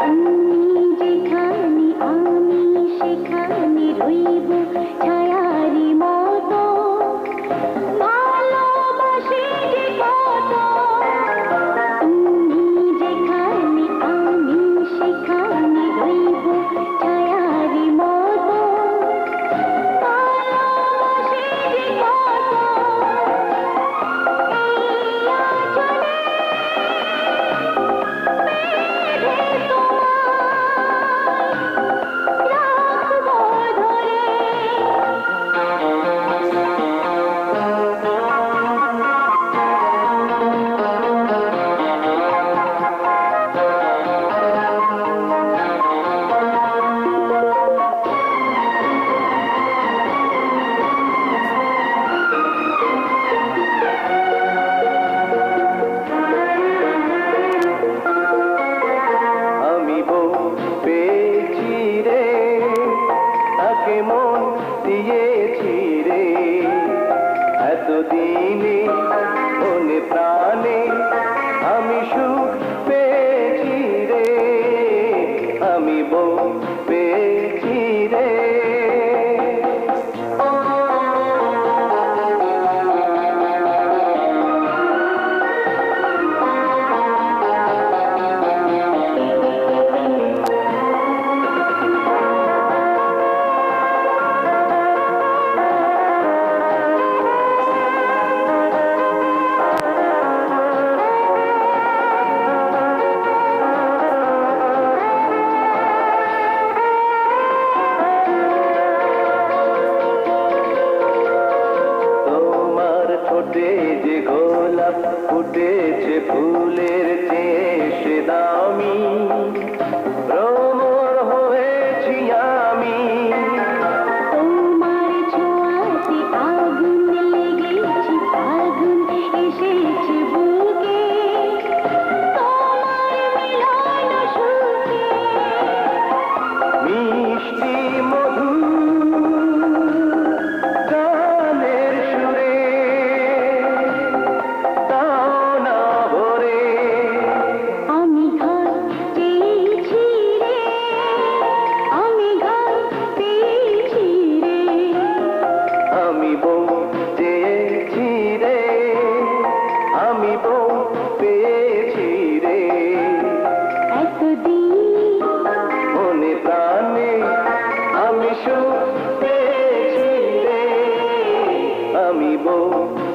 আমি যেখানে আমি সেখানে রইব। দিনে মনে প্রাণে আমি সুখ পেয়েছি রে। আমি বউ গেছে ভুলে থামিব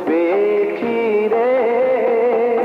পেয়েছি।